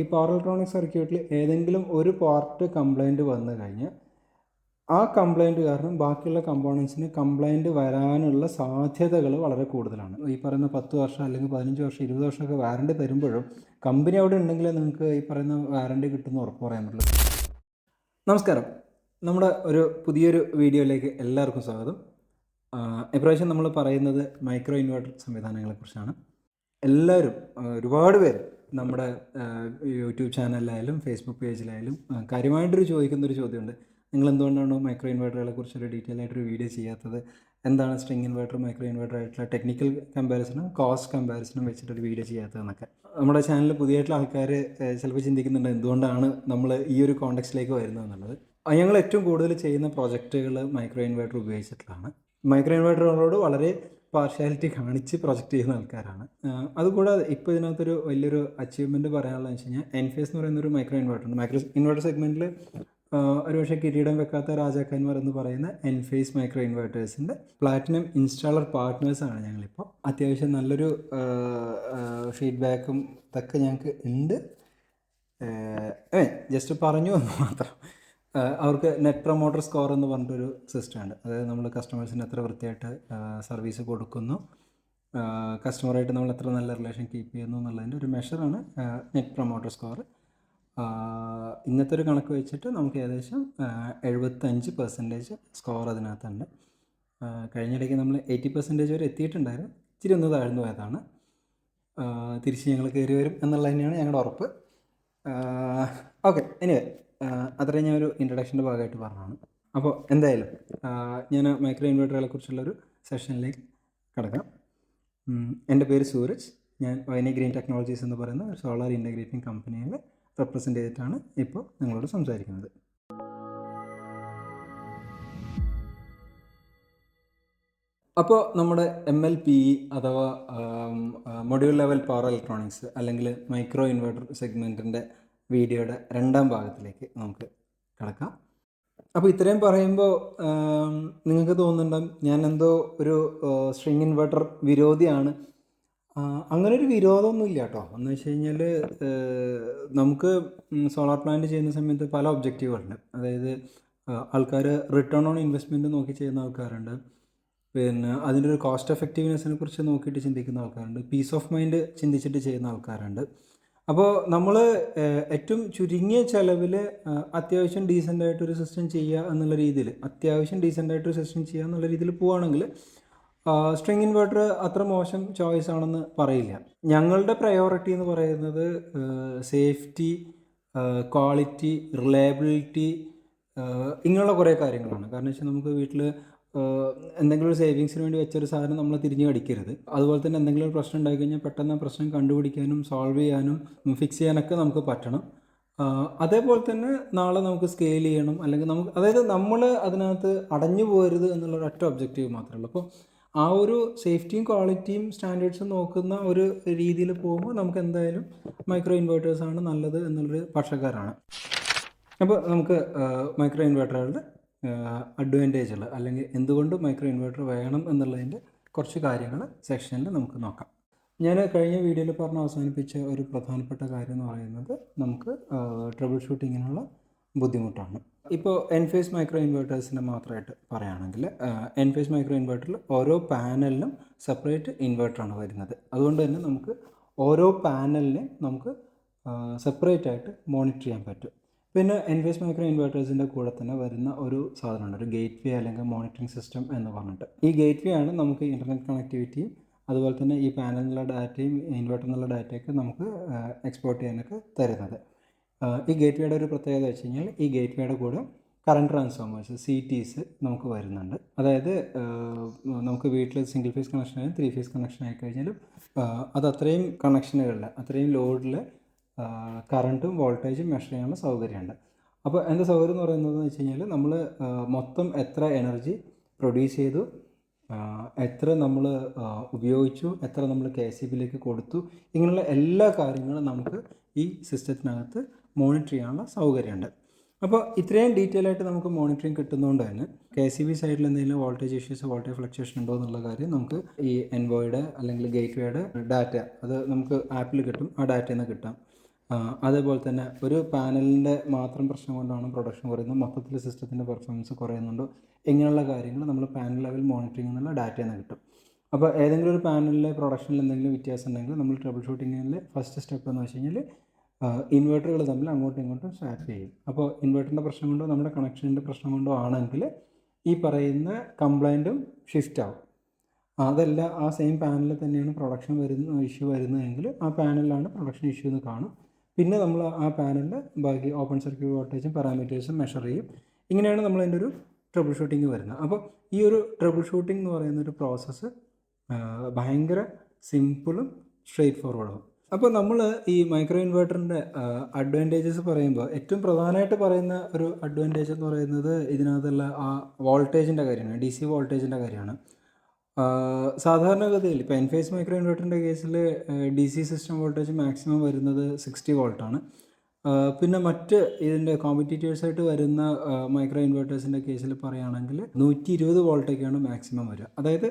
ഈ power electronic സർക്യൂട്ടിൽ ഏതെങ്കിലും ഒരു പാർട്ട് കംപ്ലൈന്റ് വന്നു കഴിഞ്ഞാൽ ആ കംപ്ലൈന്റ് കാരണം ബാക്കിയുള്ള കമ്പോണൻസിന് കംപ്ലൈന്റ് വരാനുള്ള സാധ്യതകൾ വളരെ കൂടുതലാണ്. ഈ പറയുന്ന പത്ത് വർഷം അല്ലെങ്കിൽ പതിനഞ്ച് വർഷം ഇരുപത് വർഷമൊക്കെ വാറണ്ടി തരുമ്പോഴും കമ്പനി അവിടെ ഉണ്ടെങ്കിൽ നിങ്ങൾക്ക് ഈ പറയുന്ന വാറണ്ടി കിട്ടുന്ന ഉറപ്പ് പറയാൻ പറ്റുള്ളൂ. നമസ്കാരം. നമ്മുടെ ഒരു പുതിയൊരു വീഡിയോയിലേക്ക് എല്ലാവർക്കും സ്വാഗതം. ഇപ്രാവശ്യം നമ്മൾ പറയുന്നത് മൈക്രോ ഇൻവേർട്ടർ സംവിധാനങ്ങളെക്കുറിച്ചാണ്. എല്ലാവരും ഒരുപാട് പേര് നമ്മുടെ യൂട്യൂബ് ചാനലിലായാലും ഫേസ്ബുക്ക് പേജിലായാലും കാര്യമായിട്ടൊരു ചോദിക്കുന്നൊരു ചോദ്യമുണ്ട്. നിങ്ങൾ എന്തുകൊണ്ടാണ് മൈക്രോ ഇൻവേർട്ടറുകളെ കുറിച്ചൊരു ഡീറ്റെയിൽ ആയിട്ടൊരു വീഡിയോ ചെയ്യാത്തത്? എന്താണ് സ്ട്രിങ് ഇൻവേർട്ടർ മൈക്രോ ഇൻവേർട്ടർ ആയിട്ടുള്ള ടെക്നിക്കൽ കമ്പാരിസണും കോസ്റ്റ് കമ്പാരിസണും വെച്ചിട്ടൊരു വീഡിയോ ചെയ്യാത്തതെന്നൊക്കെ നമ്മുടെ ചാനലിൽ പുതിയതായിട്ടുള്ള ആൾക്കാർ ചിലപ്പോൾ ചിന്തിക്കുന്നുണ്ട് എന്തുകൊണ്ടാണ് നമ്മൾ ഈ ഒരു കോണ്ടക്സ്റ്റിലേക്ക് വരുന്നത് എന്നുള്ളത്. ആ, ഞങ്ങൾ ഏറ്റവും കൂടുതൽ ചെയ്യുന്ന പ്രോജക്റ്റുകൾ മൈക്രോ ഇൻവേർട്ടർ ഉപയോഗിച്ചിട്ടുള്ളതാണ്. മൈക്രോ ഇൻവേർട്ടറുകളോട് വളരെ പാർഷ്യാലിറ്റി കാണിച്ച് പ്രൊജക്റ്റ് ചെയ്യുന്ന ആൾക്കാരാണ്. അതുകൂടാതെ ഇപ്പോൾ ഇതിനകത്തൊരു വലിയൊരു അച്ചീവ്മെന്റ് പറയാനുള്ളതെന്ന് വെച്ച് കഴിഞ്ഞാൽ എൻഫേസ് എന്ന് പറയുന്ന ഒരു മൈക്രോ ഇൻവേർട്ടർ ഉണ്ട് മൈക്രോ ഇൻവേർട്ടർ സെഗ്മെന്റിൽ ഒരുപക്ഷെ കിരീടം വെക്കാത്ത രാജാക്കന്മാർ എന്ന് പറയുന്ന എൻഫേസ് മൈക്രോ ഇൻവേർട്ടേഴ്സിന്റെ പ്ലാറ്റിനം ഇൻസ്റ്റാളർ പാർട്ട്നേഴ്സാണ് ഞങ്ങളിപ്പോൾ അത്യാവശ്യം നല്ലൊരു ഫീഡ്ബാക്കും ഇതൊക്കെ ഞങ്ങൾക്ക് ഉണ്ട്. ജസ്റ്റ് പറഞ്ഞു എന്ന് മാത്രം. അവർക്ക് നെറ്റ് പ്രൊമോട്ടർ സ്കോർ എന്ന് പറഞ്ഞിട്ടൊരു സിസ്റ്റം ആണ് അതായത് നമ്മൾ കസ്റ്റമേഴ്സിന് എത്ര വൃത്തിയായിട്ട് സർവീസ് കൊടുക്കുന്നു കസ്റ്റമറായിട്ട് നമ്മൾ എത്ര നല്ല റിലേഷൻ കീപ്പ് ചെയ്യുന്നു എന്നുള്ളതിന്റെ ഒരു മെഷറാണ് നെറ്റ് പ്രൊമോട്ടർ സ്കോർ ഇന്നത്തെ ഒരു കണക്ക് വെച്ചിട്ട് നമുക്ക് ഏകദേശം എഴുപത്തഞ്ച് പെർസെന്റേജ് സ്കോർ അതിനകത്തുണ്ട്. കഴിഞ്ഞിടയ്ക്ക് നമ്മൾ എയ്റ്റി പെർസെന്റേജ് വരെ എത്തിയിട്ടുണ്ടായിരുന്നു. ഇച്ചിരി ഒന്ന് താഴ്ന്നു പോയതാണ്. തിരിച്ച് ഞങ്ങൾ കയറി വരും എന്നുള്ളത് തന്നെയാണ് ഞങ്ങളുടെ ഉറപ്പ് ഓക്കെ എനിവേ അത്രയും ഞാൻ ഒരു ഇൻട്രഡക്ഷന്റെ ഭാഗമായിട്ട് പറഞ്ഞതാണ്. അപ്പോൾ എന്തായാലും ഞാൻ മൈക്രോ ഇൻവേർട്ടറുകളെ കുറിച്ചുള്ളൊരു സെഷനിലേക്ക് കിടക്കാം. എന്റെ പേര് സൂരജ്. ഞാൻ വൈനി ഗ്രീൻ ടെക്നോളജീസ് എന്ന് പറയുന്ന ഒരു സോളാർ ഇന്റഗ്രേറ്റിംഗ് കമ്പനിയിൽ റെപ്രസെന്റ് ചെയ്തിട്ടാണ് ഇപ്പോൾ നിങ്ങളോട് സംസാരിക്കുന്നത്. അപ്പോൾ നമ്മുടെ എം എൽ പി ഇ അഥവാ മൊഡ്യൂൾ ലെവൽ പവർ ഇലക്ട്രോണിക്സ് അല്ലെങ്കിൽ മൈക്രോ ഇൻവെർട്ടർ സെഗ്മെന്റിന്റെ വീഡിയോയുടെ രണ്ടാം ഭാഗത്തിലേക്ക് നമുക്ക് കിടക്കാം. അപ്പോൾ ഇത്രയും പറയുമ്പോൾ നിങ്ങൾക്ക് തോന്നുന്നുണ്ടാവും ഞാൻ എന്തോ ഒരു സ്ട്രിങ് ഇൻവെർട്ടർ വിരോധിയാണ്. അങ്ങനെ ഒരു വിരോധമൊന്നും ഇല്ല കേട്ടോ എന്ന് വെച്ച് കഴിഞ്ഞാൽ നമുക്ക് സോളാർ പ്ലാന്റ് ചെയ്യുന്ന സമയത്ത് പല ഒബ്ജക്റ്റീവുകളുണ്ട് അതായത് ആൾക്കാർ റിട്ടേൺ ഓൺ ഇൻവെസ്റ്റ്മെന്റ് നോക്കി ചെയ്യുന്ന ആൾക്കാരുണ്ട്. പിന്നെ അതിന്റെ ഒരു കോസ്റ്റ് എഫക്റ്റീവ്നെസ്സിനെ കുറിച്ച് നോക്കിയിട്ട് ചിന്തിക്കുന്ന ആൾക്കാരുണ്ട്. പീസ് ഓഫ് മൈൻഡ് ചിന്തിച്ചിട്ട് ചെയ്യുന്ന ആൾക്കാരുണ്ട്. അപ്പോൾ നമ്മൾ ഏറ്റവും ചുരുങ്ങിയ ചിലവിൽ അത്യാവശ്യം ഡീസന്റ് ആയിട്ടൊരു സിസ്റ്റം ചെയ്യുക എന്നുള്ള രീതിയിൽ അത്യാവശ്യം ഡീസന്റ് ആയിട്ടൊരു സിസ്റ്റം ചെയ്യുക എന്നുള്ള രീതിയിൽ പോവുകയാണെങ്കിൽ സ്ട്രിങ് ഇൻവെർട്ടർ അത്ര മോശം ചോയ്സ് ആണെന്ന് പറയില്ല. ഞങ്ങളുടെ പ്രയോറിറ്റി എന്ന് പറയുന്നത് സേഫ്റ്റി ക്വാളിറ്റി റിലയബിലിറ്റി ഇങ്ങനെയുള്ള കുറേ കാര്യങ്ങളാണ്. കാരണം വെച്ചാൽ നമുക്ക് വീട്ടിൽ എന്തെങ്കിലും ഒരു സേവിങ്സിന് വേണ്ടി വെച്ചൊരു സാധനം നമ്മൾ തിരിഞ്ഞു കടിക്കരുത്. അതുപോലെ തന്നെ എന്തെങ്കിലും ഒരു പ്രശ്നം ഉണ്ടായി കഴിഞ്ഞാൽ പെട്ടെന്ന് ആ പ്രശ്നം കണ്ടുപിടിക്കാനും സോൾവ് ചെയ്യാനും ഫിക്സ് ചെയ്യാനൊക്കെ നമുക്ക് പറ്റണം. അതേപോലെ തന്നെ നാളെ നമുക്ക് സ്കെയിൽ ചെയ്യണം. അല്ലെങ്കിൽ നമുക്ക് അതായത് നമ്മൾ അതിനകത്ത് അടഞ്ഞു പോകരുത് എന്നുള്ള ഒറ്റ ഒബ്ജക്റ്റീവ് മാത്രമേ ഉള്ളൂ. അപ്പോൾ ആ ഒരു സേഫ്റ്റിയും ക്വാളിറ്റിയും സ്റ്റാൻഡേർഡ്സും നോക്കുന്ന ഒരു രീതിയിൽ പോകുമ്പോൾ നമുക്ക് എന്തായാലും മൈക്രോ ഇൻവേർട്ടേഴ്സാണ് നല്ലത് എന്നുള്ളൊരു പക്ഷക്കാരാണ്. അപ്പോൾ നമുക്ക് മൈക്രോ ഇൻവേർട്ടറുകളുടെ അഡ്വാന്റേജുകൾ അല്ലെങ്കിൽ എന്തുകൊണ്ട് മൈക്രോ ഇൻവേർട്ടർ വേണം എന്നുള്ളതിന്റെ കുറച്ച് കാര്യങ്ങൾ സെക്ഷനിൽ നമുക്ക് നോക്കാം. ഞാൻ കഴിഞ്ഞ വീഡിയോയിൽ പറഞ്ഞ് അവസാനിപ്പിച്ച ഒരു പ്രധാനപ്പെട്ട കാര്യം എന്ന് പറയുന്നത് നമുക്ക് ട്രബിൾ ഷൂട്ടിങ്ങിനുള്ള ബുദ്ധിമുട്ടാണ്. ഇപ്പോൾ എൻഫേസ് മൈക്രോ ഇൻവേർട്ടേഴ്സിനെ മാത്രമായിട്ട് പറയുകയാണെങ്കിൽ എൻഫേസ് മൈക്രോ ഇൻവേർട്ടറിൽ ഓരോ പാനലിനും സെപ്പറേറ്റ് ഇൻവേർട്ടറാണ് വരുന്നത്. അതുകൊണ്ട് തന്നെ നമുക്ക് ഓരോ പാനലിനെ നമുക്ക് സെപ്പറേറ്റ് ആയിട്ട് മോണിറ്റർ ചെയ്യാൻ പറ്റും. പിന്നെ എൻവേസ് മൈക്രോ ഇൻവേർട്ടേഴ്സിന്റെ കൂടെ തന്നെ വരുന്ന ഒരു സാധനമുണ്ട് ഒരു ഗേറ്റ് വേ അല്ലെങ്കിൽ മോണിറ്ററിംഗ് സിസ്റ്റം എന്ന് പറഞ്ഞിട്ട്. ഈ ഗേറ്റ് വേ ആണ് നമുക്ക് ഇന്റർനെറ്റ് കണക്ടിവിറ്റിയും അതുപോലെ തന്നെ ഈ പാനലിലുള്ള ഡാറ്റയും ഇൻവേർട്ടറിൽ നിന്നുള്ള ഡാറ്റയൊക്കെ നമുക്ക് എക്സ്പോർട്ട് ചെയ്യാനൊക്കെ തരുന്നത്. ഈ ഗേറ്റ് വേയുടെ ഒരു പ്രത്യേകത വെച്ച് കഴിഞ്ഞാൽ ഈ ഗേറ്റ് വേയുടെ കൂടെ കറണ്ട് ട്രാൻസ്ഫോമേഴ്സ് സി ടീസ് നമുക്ക് വരുന്നുണ്ട്. അതായത് നമുക്ക് വീട്ടിൽ സിംഗിൾ ഫേസ് കണക്ഷൻ ആയാലും ത്രീ ഫേസ് കണക്ഷൻ ആയി കഴിഞ്ഞാലും അത് അത്രയും കണക്ഷനുകളിൽ അത്രയും ലോഡിൽ കറണ്ടും വോൾട്ടേജും മെഷർ ചെയ്യാനുള്ള സൗകര്യമുണ്ട്. അപ്പോൾ എന്റെ സൗകര്യം എന്ന് പറയുന്നത് വെച്ച് കഴിഞ്ഞാൽ നമ്മൾ മൊത്തം എത്ര എനർജി പ്രൊഡ്യൂസ് ചെയ്തു എത്ര നമ്മൾ ഉപയോഗിച്ചു എത്ര നമ്മൾ കെ സി ബിയിലേക്ക് കൊടുത്തു ഇങ്ങനെയുള്ള എല്ലാ കാര്യങ്ങളും നമുക്ക് ഈ സിസ്റ്റത്തിനകത്ത് മോണിറ്റർ ചെയ്യാനുള്ള സൗകര്യമുണ്ട്. അപ്പോൾ ഇത്രയും ഡീറ്റെയിൽ ആയിട്ട് നമുക്ക് മോണിറ്ററിങ് കിട്ടുന്നതുകൊണ്ട് തന്നെ കെ സി ബി സൈഡിൽ എന്തെങ്കിലും വോൾട്ടേജ് ഇഷ്യൂസ് വോൾട്ടേജ് ഫ്ലക്ച്വേഷൻ ഉണ്ടോ എന്നുള്ള കാര്യം നമുക്ക് ഈ എൻവോയുടെ അല്ലെങ്കിൽ ഗേറ്റ് വേയുടെ ഡാറ്റ അത് നമുക്ക് ആപ്പിൽ കിട്ടും ആ ഡാറ്റയിൽ നിന്ന് കിട്ടാം. അതേപോലെ തന്നെ ഒരു പാനലിന്റെ മാത്രം പ്രശ്നം കൊണ്ടാണ് പ്രൊഡക്ഷൻ കുറയുന്നത്. മൊത്തത്തിൽ സിസ്റ്റത്തിന്റെ പെർഫോമൻസ് കുറയുന്നുണ്ടോ. ഇങ്ങനെയുള്ള കാര്യങ്ങൾ നമ്മൾ പാനൽ ലെവൽ മോണിറ്ററിംഗ് എന്നുള്ള ഡാറ്റയിൽ നിന്ന് കിട്ടും. അപ്പോൾ ഏതെങ്കിലും ഒരു പാനലിലെ പ്രൊഡക്ഷനിൽ എന്തെങ്കിലും വ്യത്യാസം ഉണ്ടെങ്കിൽ നമ്മൾ ട്രബിൾ ഷൂട്ടിങ്ങിൽ ഫസ്റ്റ് സ്റ്റെപ്പ് എന്ന് വെച്ച് കഴിഞ്ഞാൽ ഇൻവേർട്ടറുകൾ തമ്മിൽ അങ്ങോട്ടും ഇങ്ങോട്ടും സ്വാപ്പ് ചെയ്യും. അപ്പോൾ ഇൻവേർട്ടറിന്റെ പ്രശ്നം കൊണ്ടോ നമ്മുടെ കണക്ഷന്റെ പ്രശ്നം കൊണ്ടോ ആണെങ്കിൽ ഈ പറയുന്ന കംപ്ലൈന്റും ഷിഫ്റ്റ് ആവും. അതല്ല ആ സെയിം പാനലിൽ തന്നെയാണ് പ്രൊഡക്ഷൻ വരുന്ന ഇഷ്യൂ വരുന്നതെങ്കിൽ ആ പാനലിലാണ് പ്രൊഡക്ഷൻ ഇഷ്യൂ എന്ന് കാണും. പിന്നെ നമ്മൾ ആ പാനലിന്റെ ബാക്കി ഓപ്പൺ സർക്യൂട്ട് വോൾട്ടേജും പാരാമീറ്റേഴ്സും മെഷർ ചെയ്യും. ഇങ്ങനെയാണ് നമ്മൾ അതിന്റെ ഒരു ട്രബിൾ ഷൂട്ടിങ് വരുന്നത്. അപ്പോൾ ഈ ഒരു ട്രബിൾ ഷൂട്ടിംഗ് എന്ന് പറയുന്ന ഒരു പ്രോസസ്സ് ഭയങ്കര സിമ്പിളും സ്ട്രെയിറ്റ് ഫോർവേഡും അപ്പോൾ നമ്മൾ ഈ മൈക്രോ ഇൻവേർട്ടറിന്റെ അഡ്വാന്റേജസ് പറയുമ്പോൾ ഏറ്റവും പ്രധാനമായിട്ട് പറയുന്ന ഒരു അഡ്വാന്റേജ് എന്ന് പറയുന്നത് ഇതിനകത്തുള്ള ആ വോൾട്ടേജിന്റെ കാര്യമാണ് ഡി സി വോൾട്ടേജിന്റെ കാര്യമാണ്. സാധാരണഗതിയിൽ ഇപ്പോൾ എൻഫേസ് മൈക്രോ ഇൻവെർട്ടറിന്റെ കേസിൽ D C system voltage maximum വരുന്നത് സിക്സ്റ്റി വോൾട്ടാണ് പിന്നെ മറ്റ് ഇതിന്റെ കോമ്പറ്റീറ്റേഴ്സായിട്ട് വരുന്ന മൈക്രോ ഇൻവെർട്ടേഴ്സിന്റെ കേസിൽ പറയുകയാണെങ്കിൽ നൂറ്റി ഇരുപത് വോൾട്ടൊക്കെയാണ് മാക്സിമം വരിക. അതായത്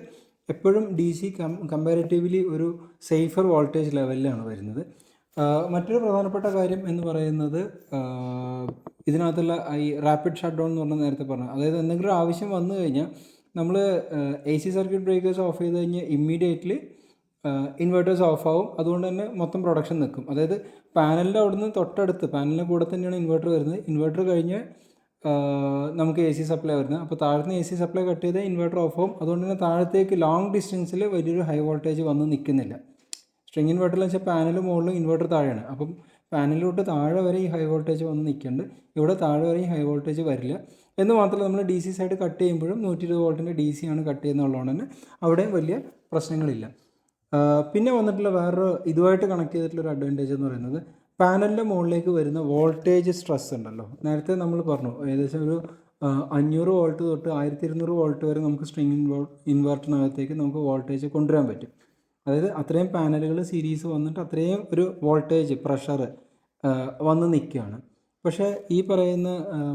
എപ്പോഴും ഡി സി കം കമ്പാരിറ്റീവ്ലി ഒരു സേഫർ വോൾട്ടേജ് ലെവലിലാണ് വരുന്നത്. മറ്റൊരു പ്രധാനപ്പെട്ട കാര്യം എന്ന് പറയുന്നത് ഇതിനകത്തുള്ള ഈ റാപ്പിഡ് ഷട്ട് ഡൗൺ എന്ന് പറഞ്ഞാൽ നേരത്തെ പറഞ്ഞു അതായത് എന്തെങ്കിലും ആവശ്യം വന്നു കഴിഞ്ഞാൽ നമ്മൾ A C circuit breakers off ചെയ്ത് കഴിഞ്ഞാൽ ഇമ്മീഡിയറ്റ്ലി ഇൻവെർട്ടേഴ്സ് ഓഫ് ആവും. അതുകൊണ്ട് തന്നെ മൊത്തം പ്രൊഡക്ഷൻ നിൽക്കും അതായത് പാനലിന്റെ അവിടുന്ന് തൊട്ടടുത്ത് പാനലിന്റെ കൂടെ തന്നെയാണ് ഇൻവെർട്ടർ വരുന്നത്. ഇൻവെർട്ടർ കഴിഞ്ഞ് നമുക്ക് എ സി സപ്ലൈ വരുന്നത്. അപ്പോൾ താഴത്തെ എ സി സപ്ലൈ കട്ട് ചെയ്താൽ ഇൻവെർട്ടർ ഓഫ് ആവും. അതുകൊണ്ട് തന്നെ താഴത്തേക്ക് ലോങ് ഡിസ്റ്റൻസിൽ വലിയൊരു ഹൈ വോൾട്ടേജ് വന്ന് നിൽക്കുന്നില്ല സ്ട്രിങ് ഇൻവെർട്ടറിൽ വെച്ചാൽ പാനൽ മുകളിലും ഇൻവെർട്ടർ താഴെയാണ്. അപ്പം പാനലിലോട്ട് താഴെ വരെ ഈ ഹൈ വോൾട്ടേജ് വന്ന് നിൽക്കുന്നുണ്ട്. ഇവിടെ താഴെ വരെ ഈ ഹൈ വോൾട്ടേജ് വരില്ല. എന്ന് മാത്രമല്ല നമ്മൾ ഡി സി സൈഡ് കട്ട് ചെയ്യുമ്പോഴും നൂറ്റി ഇരുപത് വോൾട്ടിന്റെ ഡി സി ആണ് കട്ട് ചെയ്യുന്നതുകൊണ്ടാണ് തന്നെ അവിടെ വലിയ പ്രശ്നങ്ങളില്ല. പിന്നെ വന്നിട്ടുള്ള വേറൊരു ഇതുമായിട്ട് കണക്ട് ചെയ്തിട്ടുള്ള ഒരു അഡ്വാന്റേജ് എന്ന് പറയുന്നത് പാനലിന്റെ മുകളിലേക്ക് വരുന്ന വോൾട്ടേജ് സ്ട്രെസ് ഉണ്ടല്ലോ. നേരത്തെ നമ്മൾ പറഞ്ഞു ഏകദേശം ഒരു അഞ്ഞൂറ് വോൾട്ട് തൊട്ട് ആയിരത്തി ഇരുന്നൂറ് വോൾട്ട് വരെ നമുക്ക് സ്ട്രിങ് ഇൻവോ ഇൻവെർട്ടറിനകത്തേക്ക് നമുക്ക് വോൾട്ടേജ് കൊണ്ടുവരാൻ പറ്റും. അതായത് അത്രയും പാനലുകൾ സീരീസ് വന്നിട്ട് അത്രയും ഒരു വോൾട്ടേജ് പ്രഷർ വന്ന് നിൽക്കുകയാണ്. പക്ഷേ ഈ പറയുന്ന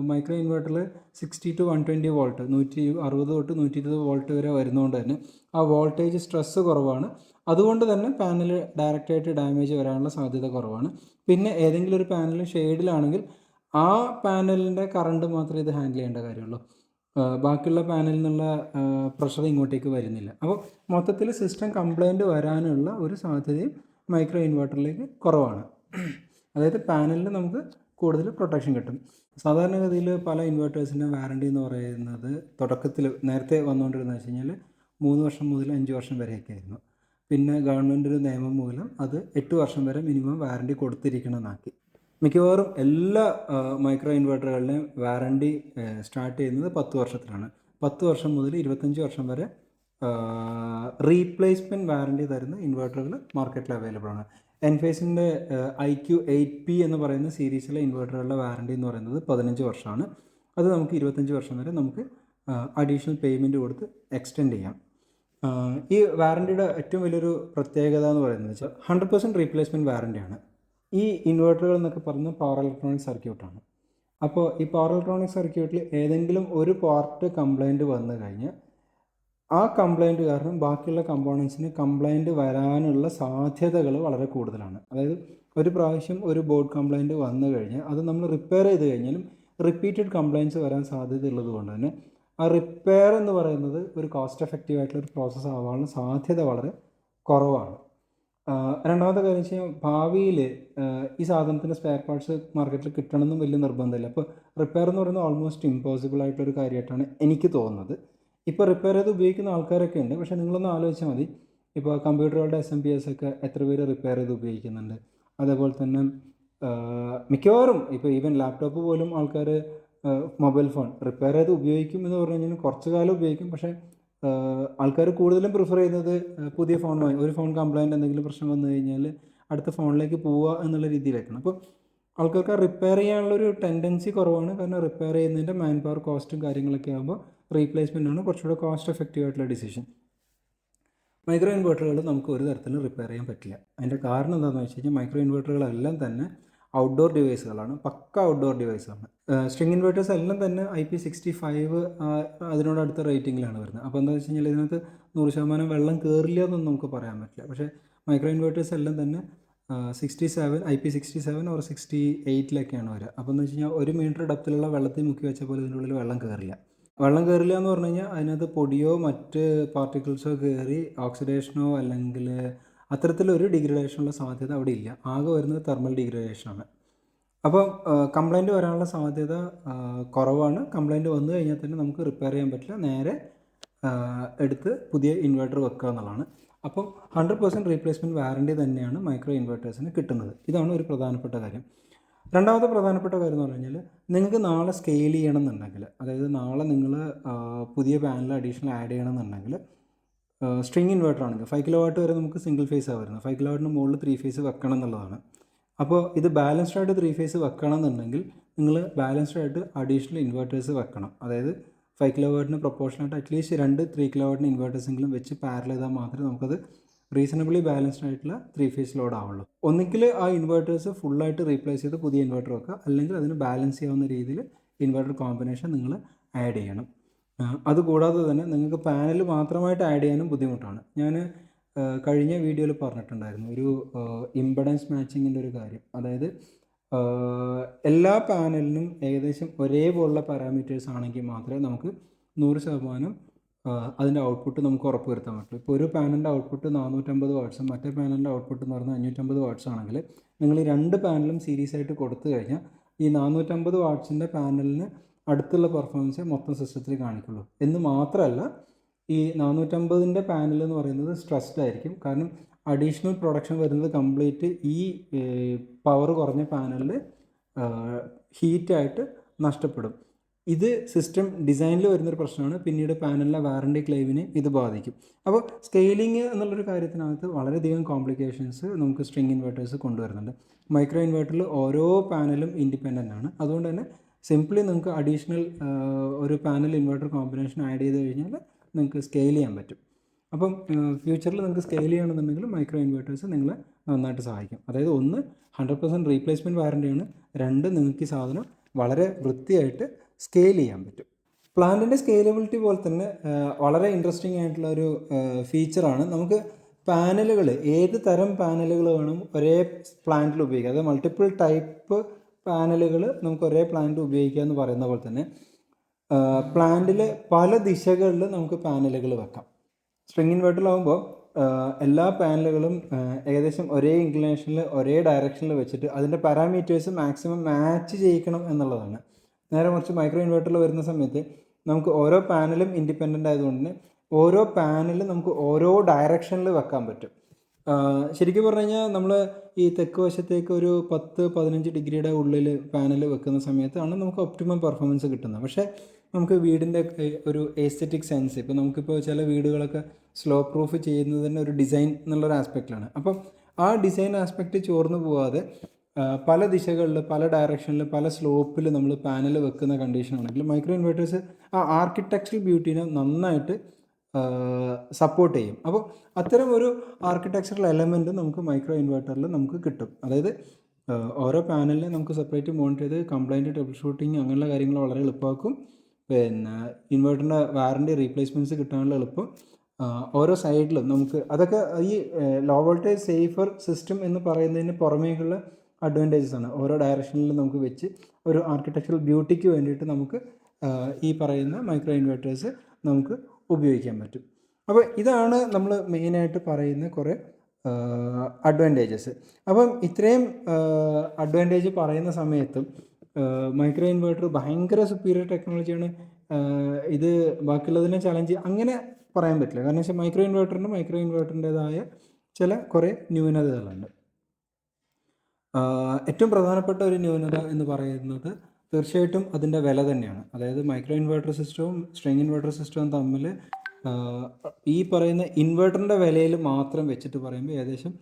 micro ഇൻവെർട്ടറിൽ sixty to one twenty volt നൂറ്റി അറുപത് തൊട്ട് നൂറ്റി ഇരുപത് വോൾട്ട് വരെ വരുന്നതുകൊണ്ട് തന്നെ ആ വോൾട്ടേജ് സ്ട്രെസ്സ് കുറവാണ്. അതുകൊണ്ട് തന്നെ പാനൽ ഡയറക്റ്റായിട്ട് ഡാമേജ് വരാനുള്ള സാധ്യത കുറവാണ്. പിന്നെ ഏതെങ്കിലും ഒരു പാനൽ ഷെയ്ഡിലാണെങ്കിൽ ആ പാനലിന്റെ കറണ്ട് മാത്രമേ ഇത് ഹാൻഡിൽ ചെയ്യേണ്ട കാര്യമുള്ളൂ. ബാക്കിയുള്ള പാനലിൽ നിന്നുള്ള പ്രഷർ ഇങ്ങോട്ടേക്ക് വരുന്നില്ല. അപ്പോൾ മൊത്തത്തിൽ സിസ്റ്റം കംപ്ലൈന്റ് വരാനുള്ള ഒരു സാധ്യതയും മൈക്രോ ഇൻവെർട്ടറിലേക്ക് കുറവാണ്. അതായത് പാനലിൽ നമുക്ക് കൂടുതൽ പ്രൊട്ടക്ഷൻ കിട്ടും. സാധാരണഗതിയിൽ പല ഇൻവെർട്ടേഴ്സിന്റെ വാറണ്ടി എന്ന് പറയുന്നത് തുടക്കത്തിൽ നേരത്തെ വന്നുകൊണ്ടിരുന്നത് വെച്ച് കഴിഞ്ഞാൽ മൂന്ന് വർഷം മുതൽ അഞ്ച് വർഷം വരെയൊക്കെ ആയിരുന്നു. പിന്നെ ഗവൺമെന്റ് ഒരു നിയമം മൂലം അത് എട്ട് വർഷം വരെ മിനിമം വാറണ്ടി കൊടുത്തിരിക്കണമെന്നാക്കി മിക്കവാറും എല്ലാ മൈക്രോ ഇൻവെർട്ടറുകളുടെയും വാറണ്ടി സ്റ്റാർട്ട് ചെയ്യുന്നത് പത്ത് വർഷത്തിലാണ്. പത്ത് വർഷം മുതൽ ഇരുപത്തഞ്ച് വർഷം വരെ റീപ്ലേസ്മെന്റ് വാറണ്ടി തരുന്ന ഇൻവെർട്ടറുകൾ മാർക്കറ്റിൽ അവൈലബിൾ ആണ്. എൻഫേസിന്റെ ഐ ക്യു എയ്റ്റ് പി എന്ന് പറയുന്ന സീരീസിലെ ഇൻവെർട്ടറുകളുടെ വാറണ്ടി എന്ന് പറയുന്നത് പതിനഞ്ച് വർഷമാണ്. അത് നമുക്ക് ഇരുപത്തഞ്ച് വർഷം വരെ നമുക്ക് അഡീഷണൽ പേയ്മെന്റ് കൊടുത്ത് എക്സ്റ്റെൻഡ് ചെയ്യാം. ഈ വാറണ്ടിയുടെ ഏറ്റവും വലിയൊരു പ്രത്യേകത എന്ന് പറയുന്നത് വെച്ചാൽ ഹൺഡ്രഡ് പെർസെന്റ് റീപ്ലേസ്മെന്റ് വാറണ്ടിയാണ്. ഈ ഇൻവെർട്ടറുകൾ എന്നൊക്കെ പറയുന്നത് പവർ ഇലക്ട്രോണിക് സർക്യൂട്ടാണ് അപ്പോൾ ഈ പവർ ഇലക്ട്രോണിക് സർക്യൂട്ടിൽ ഏതെങ്കിലും ഒരു പാർട്ട് കംപ്ലൈന്റ് വന്നു കഴിഞ്ഞാൽ ആ കംപ്ലൈന്റ് കാരണം ബാക്കിയുള്ള കമ്പോണൻസിന് കംപ്ലൈന്റ് വരാനുള്ള സാധ്യതകൾ വളരെ കൂടുതലാണ്. അതായത് ഒരു പ്രാവശ്യം ഒരു ബോർഡ് കംപ്ലൈന്റ് വന്നു കഴിഞ്ഞാൽ അത് നമ്മൾ റിപ്പയർ ചെയ്ത് കഴിഞ്ഞാലും റിപ്പീറ്റഡ് കംപ്ലൈന്റ്സ് വരാൻ സാധ്യതയുള്ളത് കൊണ്ട് തന്നെ ആ റിപ്പയർ എന്ന് പറയുന്നത് ഒരു കോസ്റ്റ് എഫക്റ്റീവ് ആയിട്ടുള്ള ഒരു പ്രോസസ്സ് ആവാനുള്ള സാധ്യത വളരെ കുറവാണ്. രണ്ടാമത്തെ കാര്യം വെച്ച് കഴിഞ്ഞാൽ ഭാവിയിൽ ഈ സാധനത്തിന്റെ സ്പെയർ പാർട്സ് മാർക്കറ്റിൽ കിട്ടണമെന്നും വലിയ നിർബന്ധമില്ല അപ്പോൾ റിപ്പയർ എന്ന് പറയുന്നത് ഓൾമോസ്റ്റ് ഇമ്പോസിബിൾ ആയിട്ടൊരു കാര്യമായിട്ടാണ് എനിക്ക് തോന്നുന്നത്. ഇപ്പോൾ റിപ്പയർ ചെയ്ത് ഉപയോഗിക്കുന്ന ആൾക്കാരൊക്കെ ഉണ്ട്. പക്ഷേ നിങ്ങളൊന്ന് ആലോചിച്ചാൽ മതി. ഇപ്പോൾ കമ്പ്യൂട്ടറുകളുടെ എസ് എം പി എസ് ഒക്കെ എത്ര പേര് റിപ്പയർ ചെയ്ത് ഉപയോഗിക്കുന്നുണ്ട്? അതേപോലെ തന്നെ മിക്കവാറും ഇപ്പോൾ ഈവൻ ലാപ്ടോപ്പ് പോലും ആൾക്കാർ മൊബൈൽ ഫോൺ റിപ്പയർ ചെയ്ത് ഉപയോഗിക്കും എന്ന് പറഞ്ഞു കഴിഞ്ഞാൽ കുറച്ച് കാലം ഉപയോഗിക്കും. പക്ഷേ ആൾക്കാർ കൂടുതലും പ്രിഫർ ചെയ്യുന്നത് പുതിയ ഫോൺ വാങ്ങി ഒരു ഫോൺ കംപ്ലൈന്റ് എന്തെങ്കിലും പ്രശ്നം വന്നു കഴിഞ്ഞാൽ അടുത്ത ഫോണിലേക്ക് പോവുക എന്നുള്ള രീതിയിലേക്കാണ് അപ്പോൾ ആൾക്കാർക്ക് റിപ്പയർ ചെയ്യാനുള്ള ഒരു ടെൻഡൻസി കുറവാണ്. കാരണം റിപ്പയർ ചെയ്യുന്നതിന്റെ മാൻ പവർ കോസ്റ്റും കാര്യങ്ങളൊക്കെ ആകുമ്പോൾ റീപ്ലേസ്മെന്റ് ആണ് കുറച്ചുകൂടെ കോസ്റ്റ് എഫക്റ്റീവ് ആയിട്ടുള്ള ഡിസിഷൻ മൈക്രോ ഇൻവെർട്ടറുകൾ നമുക്ക് ഒരു തരത്തിലും റിപ്പയർ ചെയ്യാൻ പറ്റില്ല. അതിന്റെ കാരണം എന്താണെന്ന് വെച്ച് കഴിഞ്ഞാൽ മൈക്രോ ഇൻവെർട്ടറുകളെല്ലാം തന്നെ ഔട്ട്ഡോർ ഡിവൈസുകളാണ് പക്ക ഔട്ട്ഡോർ ഡിവൈസാണ് സ്ട്രിങ് ഇൻവേർട്ടേഴ്സ് എല്ലാം തന്നെ ഐ പി സിക്സ്റ്റി ഫൈവ് അതിനോട് അടുത്ത റേറ്റിംഗിലാണ് വരുന്നത്. അപ്പോൾ എന്താ വെച്ച് കഴിഞ്ഞാൽ ഇതിനകത്ത് നൂറ് ശതമാനം വെള്ളം കയറില്ല എന്നൊന്നും നമുക്ക് പറയാൻ പറ്റില്ല. പക്ഷേ മൈക്രോ ഇൻവേർട്ടേഴ്സ് എല്ലാം തന്നെ sixty seven I P sixty seven or sixty എയ്റ്റിലൊക്കെയാണ് വരിക. അപ്പോൾ എന്ന് വെച്ച് കഴിഞ്ഞാൽ ഒരു മീറ്റർ ഡെപ്തിലുള്ള വെള്ളത്തിൽ മുക്കി വെച്ച പോലെ ഇതിന്റെ ഉള്ളിൽ വെള്ളം കയറില്ല വെള്ളം കയറില്ല എന്ന് പറഞ്ഞു കഴിഞ്ഞാൽ അതിനകത്ത് പൊടിയോ മറ്റ് പാർട്ടിക്കിൾസോ കയറി ഓക്സിഡേഷനോ അല്ലെങ്കിൽ അത്തരത്തിലൊരു ഡിഗ്രഡേഷനുള്ള സാധ്യത അവിടെ ഇല്ല ആകെ വരുന്നത് തെർമൽ ഡിഗ്രഡേഷനാണ് അപ്പോൾ കംപ്ലൈന്റ് വരാനുള്ള സാധ്യത കുറവാണ്. കംപ്ലൈന്റ് വന്നു കഴിഞ്ഞാൽ തന്നെ നമുക്ക് റിപ്പയർ ചെയ്യാൻ പറ്റില്ല. നേരെ എടുത്ത് പുതിയ ഇൻവെർട്ടർ വെക്കുക എന്നുള്ളതാണ്. അപ്പം ഹൺഡ്രഡ് പെർസെന്റ് റീപ്ലേസ്മെന്റ് വാറണ്ടി തന്നെയാണ് മൈക്രോ ഇൻവെർട്ടേഴ്സിന് കിട്ടുന്നത്. ഇതാണ് ഒരു പ്രധാനപ്പെട്ട കാര്യം. രണ്ടാമത്തെ പ്രധാനപ്പെട്ട കാര്യം എന്ന് പറഞ്ഞു കഴിഞ്ഞാൽ നിങ്ങൾക്ക് നാളെ സ്കെയിൽ ചെയ്യണം എന്നുണ്ടെങ്കിൽ അതായത് നാളെ നിങ്ങൾ പുതിയ പാനൽ അഡീഷണൽ ആഡ് ചെയ്യണം എന്നുണ്ടെങ്കിൽ സ്ട്രിങ് ഇൻവേർട്ടർ ആണെങ്കിൽ ഫൈവ് കിലോ വാട്ട് വരെ നമുക്ക് സിംഗിൾ ഫേസ് ആണ് വരുന്നത്. ഫൈവ് കിലോ വാട്ടിന് മുകളിൽ ത്രീ ഫേസ് വെക്കണം എന്നുള്ളതാണ്. അപ്പോൾ ഇത് ബാലൻസ്ഡ് ആയിട്ട് ത്രീ ഫേസ് വെക്കണം എന്നുണ്ടെങ്കിൽ നിങ്ങൾ ബാലൻസ്ഡ് ആയിട്ട് അഡീഷണൽ ഇൻവേർട്ടേഴ്സ് വെക്കണം. അതായത് ഫൈവ് കിലോ വാട്ടിന് പ്രൊപ്പോർഷനായിട്ട് അറ്റ്ലീസ്റ്റ് രണ്ട് ത്രീ കിലോ വാട്ടിന് ഇൻവേർട്ടേഴ്സെങ്കിലും വെച്ച് പാരൽ ചെയ്താൽ മാത്രമേ നമുക്കത് റീസണബിളി ബാലൻസ്ഡ് ആയിട്ടുള്ള ത്രീ ഫേസ് ലോഡ് ആവുള്ളൂ. ഒന്നുകിൽ ആ ഇൻവേർട്ടേഴ്സ് ഫുള്ളായിട്ട് റീപ്ലേസ് ചെയ്ത് പുതിയ ഇൻവേർട്ടർ വെക്കുക. അല്ലെങ്കിൽ അതിന് ബാലൻസ് ചെയ്യാവുന്ന രീതിയിൽ ഇൻവേർട്ടർ കോമ്പിനേഷൻ നിങ്ങൾ ആഡ് ചെയ്യണം. അതുകൂടാതെ തന്നെ നിങ്ങൾക്ക് പാനൽ മാത്രമായിട്ട് ആഡ് ചെയ്യാനും ബുദ്ധിമുട്ടാണ്. ഞാൻ കഴിഞ്ഞ വീഡിയോയിൽ പറഞ്ഞിട്ടുണ്ടായിരുന്നു ഒരു ഇമ്പഡൻസ് മാച്ചിങ്ങിന്റെ ഒരു കാര്യം. അതായത് എല്ലാ പാനലിനും ഏകദേശം ഒരേപോലുള്ള പാരാമീറ്റേഴ്സ് ആണെങ്കിൽ മാത്രമേ നമുക്ക് നൂറ് ശതമാനം അതിന്റെ ഔട്ട്പുട്ട് നമുക്ക് ഉറപ്പ് വരുത്താൻ പറ്റുള്ളൂ ഇപ്പോൾ ഒരു പാനലിന്റെ ഔട്ട്പുട്ട് നാനൂറ്റമ്പത് വാട്ട്സും മറ്റേ പാനലിന്റെ ഔട്ട്പുട്ട് എന്ന് പറഞ്ഞാൽ അഞ്ഞൂറ്റമ്പത് വാട്ട്സ് ആണെങ്കിൽ നിങ്ങൾ ഈ രണ്ട് പാനലും സീരീസ് ആയിട്ട് കൊടുത്തു കഴിഞ്ഞാൽ ഈ നാനൂറ്റമ്പത് വാട്ട്സിന്റെ പാനലിന് അടുത്തുള്ള പെർഫോമൻസ് മൊത്തം സിസ്റ്റത്തിൽ കാണിക്കുള്ളൂ. എന്ന് മാത്രമല്ല ഈ നാനൂറ്റമ്പതിന്റെ പാനൽ എന്ന് പറയുന്നത് സ്ട്രെസ്ഡ് ആയിരിക്കും. കാരണം അഡീഷണൽ പ്രൊഡക്ഷൻ വരുന്നത് കംപ്ലീറ്റ് ഈ പവർ കുറഞ്ഞ പാനലിൽ ഹീറ്റായിട്ട് നഷ്ടപ്പെടും. ഇത് സിസ്റ്റം ഡിസൈനിൽ വരുന്നൊരു പ്രശ്നമാണ്. പിന്നീട് പാനലിലെ വാറണ്ടി ക്ലെയിമിനെ ഇത് ബാധിക്കും. അപ്പോൾ സ്കെയിലിംഗ് എന്നുള്ളൊരു കാര്യത്തിനകത്ത് വളരെയധികം കോംപ്ലിക്കേഷൻസ് നമുക്ക് സ്ട്രിങ് ഇൻവെർട്ടേഴ്സ് കൊണ്ടുവരുന്നുണ്ട്. മൈക്രോ ഇൻവെർട്ടറിൽ ഓരോ പാനലും ഇൻഡിപെൻഡന്റ് ആണ്. അതുകൊണ്ട് തന്നെ സിംപ്ലി നിങ്ങൾക്ക് അഡീഷണൽ ഒരു പാനൽ ഇൻവെർട്ടർ കോമ്പിനേഷൻ ആഡ് ചെയ്ത് കഴിഞ്ഞാൽ നിങ്ങൾക്ക് സ്കെയിൽ ചെയ്യാൻ പറ്റും. അപ്പം ഫ്യൂച്ചറിൽ നിങ്ങൾക്ക് സ്കെയിൽ ചെയ്യണമെന്നുണ്ടെങ്കിൽ മൈക്രോ ഇൻവെർട്ടേഴ്സ് നിങ്ങളെ നന്നായിട്ട് സഹായിക്കും. അതായത് ഒന്ന് ഹൺഡ്രഡ് പെർസെന്റ് റീപ്ലേസ്മെന്റ് വാറന്റിയാണ് രണ്ട് നിങ്ങൾക്ക് ഈ സാധനം വളരെ വൃത്തിയായിട്ട് സ്കെയിൽ ചെയ്യാൻ പറ്റും. പ്ലാന്റിന്റെ സ്കെയിലബിലിറ്റി പോലെ തന്നെ വളരെ ഇൻട്രസ്റ്റിംഗ് ആയിട്ടുള്ള ഒരു ഫീച്ചറാണ് നമുക്ക് പാനലുകൾ ഏത് തരം പാനലുകൾ വേണം ഒരേ പ്ലാന്റിൽ ഉപയോഗിക്കാം. അതായത് മൾട്ടിപ്പിൾ ടൈപ്പ് പാനലുകൾ നമുക്ക് ഒരേ പ്ലാന്റ് ഉപയോഗിക്കുക എന്ന് പറയുന്ന പോലെ തന്നെ പ്ലാന്റിലെ പല ദിശകളിൽ നമുക്ക് പാനലുകൾ വെക്കാം. സ്ട്രിങ് ഇൻവെർട്ടറിലാകുമ്പോൾ എല്ലാ പാനലുകളും ഏകദേശം ഒരേ ഇൻക്ലിനേഷനിൽ ഒരേ ഡയറക്ഷനിൽ വെച്ചിട്ട് അതിന്റെ പാരാമീറ്റേഴ്സ് മാക്സിമം മാച്ച് ചെയ്യിക്കണം എന്നുള്ളതാണ്. നേരെ മറിച്ച് മൈക്രോ ഇൻവേർട്ടറിൽ വരുന്ന സമയത്ത് നമുക്ക് ഓരോ പാനലും ഇൻഡിപെൻഡന്റ് ആയതുകൊണ്ട് ഓരോ പാനലും നമുക്ക് ഓരോ ഡയറക്ഷനിൽ വെക്കാൻ പറ്റും. ശരിക്കും പറഞ്ഞു കഴിഞ്ഞാൽ നമ്മൾ ഈ തെക്ക് വശത്തേക്ക് ഒരു പത്ത് പതിനഞ്ച് ഡിഗ്രിയുടെ ഉള്ളിൽ പാനൽ വെക്കുന്ന സമയത്താണ് നമുക്ക് ഒപ്റ്റിമം പെർഫോമൻസ് കിട്ടുന്നത്. പക്ഷേ നമുക്ക് വീടിന്റെ ഒരു എസ്തറ്റിക് സെൻസ് ഇപ്പോൾ നമുക്കിപ്പോൾ ചില വീടുകളൊക്കെ സ്ലോ പ്രൂഫ് ചെയ്യുന്നത് തന്നെ ഒരു ഡിസൈൻ എന്നുള്ളൊരു ആസ്പെക്റ്റിലാണ് അപ്പം ആ ഡിസൈൻ ആസ്പെക്റ്റ് ചോർന്നു പോവാതെ പല ദിശകളിൽ പല ഡയറക്ഷനിൽ പല സ്ലോപ്പിൽ നമ്മൾ പാനൽ വെക്കുന്ന കണ്ടീഷനാണെങ്കിൽ മൈക്രോ ഇൻവേർട്ടേഴ്സ് ആ ആർക്കിടെക്ചറൽ ബ്യൂട്ടീനെ നന്നായിട്ട് സപ്പോർട്ട് ചെയ്യും. അപ്പോൾ അത്തരം ഒരു ആർക്കിടെക്ചറൽ എലമെന്റ് നമുക്ക് മൈക്രോ ഇൻവെർട്ടറിൽ നമുക്ക് കിട്ടും. അതായത് ഓരോ പാനലിനെ നമുക്ക് സെപ്പറേറ്റ് മോണിറ്റർ ചെയ്ത് കംപ്ലൈന്റ് ട്രബിൾ ഷൂട്ടിങ് അങ്ങനെയുള്ള കാര്യങ്ങൾ വളരെ എളുപ്പമാക്കും. പിന്നെ ഇൻവെർട്ടറിന്റെ വാറണ്ടി റീപ്ലേസ്മെന്റ്സ് കിട്ടാനുള്ള എളുപ്പം. ഓരോ സൈഡിലും നമുക്ക് അതൊക്കെ ഈ ലോ വോൾട്ടേജ് സേഫർ സിസ്റ്റം എന്ന് പറയുന്നതിന് പുറമേക്കുള്ള അഡ്വാന്റേജസ് ആണ്. ഓരോ ഡയറക്ഷനിലും നമുക്ക് വെച്ച് ഒരു ആർക്കിടെക്ചറൽ ബ്യൂട്ടിക്ക് വേണ്ടിയിട്ട് നമുക്ക് ഈ പറയുന്ന മൈക്രോ ഇൻവെർട്ടേഴ്സ് നമുക്ക് ഉപയോഗിക്കാൻ പറ്റും. അപ്പോൾ ഇതാണ് നമ്മൾ മെയിനായിട്ട് പറയുന്ന കുറേ അഡ്വാന്റേജസ് അപ്പം ഇത്രയും അഡ്വാന്റേജ് പറയുന്ന സമയത്തും മൈക്രോ ഇൻവേർട്ടർ ഭയങ്കര സുപ്പീരിയർ ടെക്നോളജിയാണ് ഇത് ബാക്കിയുള്ളതിനെ ചലഞ്ച് അങ്ങനെ പറയാൻ പറ്റില്ല. കാരണം വെച്ചാൽ മൈക്രോ ഇൻവേർട്ടറിന് മൈക്രോ ഇൻവേർട്ടറിന്റെതായ ചില കുറേ ന്യൂനതകളുണ്ട്. ഏറ്റവും പ്രധാനപ്പെട്ട ഒരു ന്യൂനത എന്ന് പറയുന്നത് തീർച്ചയായിട്ടും അതിന്റെ വില തന്നെയാണ്. അതായത് മൈക്രോ ഇൻവെർട്ടർ സിസ്റ്റവും സ്ട്രിങ് ഇൻവെർട്ടർ സിസ്റ്റവും തമ്മിൽ ഈ പറയുന്ന ഇൻവെർട്ടറിന്റെ വിലയിൽ മാത്രം വെച്ചിട്ട് പറയുമ്പോൾ ഏകദേശം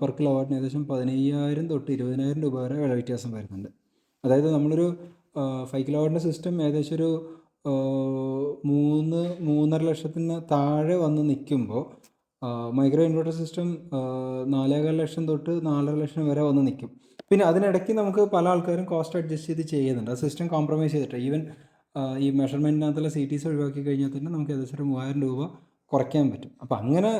പെർ കിലോ വാട്ടിന് ഏകദേശം പതിനയ്യായിരം തൊട്ട് ഇരുപതിനായിരം രൂപ വരെ വില വ്യത്യാസം വരുന്നുണ്ട്. അതായത് നമ്മളൊരു ഫൈവ് കിലോ വാട്ടിന്റെ സിസ്റ്റം ഏകദേശം ഒരു മൂന്ന് മൂന്നര ലക്ഷത്തിന് താഴെ വന്ന് നിൽക്കുമ്പോൾ മൈക്രോ ഇൻവെർട്ടർ സിസ്റ്റം നാലേകാൽ ലക്ഷം തൊട്ട് നാലര ലക്ഷം വരെ വന്ന് നിൽക്കും. പിന്നെ അതിനിടയ്ക്ക് നമുക്ക് പല ആൾക്കാരും കോസ്റ്റ് അഡ്ജസ്റ്റ് ചെയ്ത് ചെയ്യുന്നുണ്ട്. ആ സിസ്റ്റം കോംപ്രമൈസ് ചെയ്തിട്ട്. ഈവൻ ഈ മെഷർമെന്റിനകത്തുള്ള സി ടി സി ഒഴിവാക്കി കഴിഞ്ഞാൽ തന്നെ നമുക്ക് ഏകദേശം ഒരു മൂവായിരം രൂപ കുറയ്ക്കാൻ പറ്റും. അപ്പോൾ അങ്ങനെ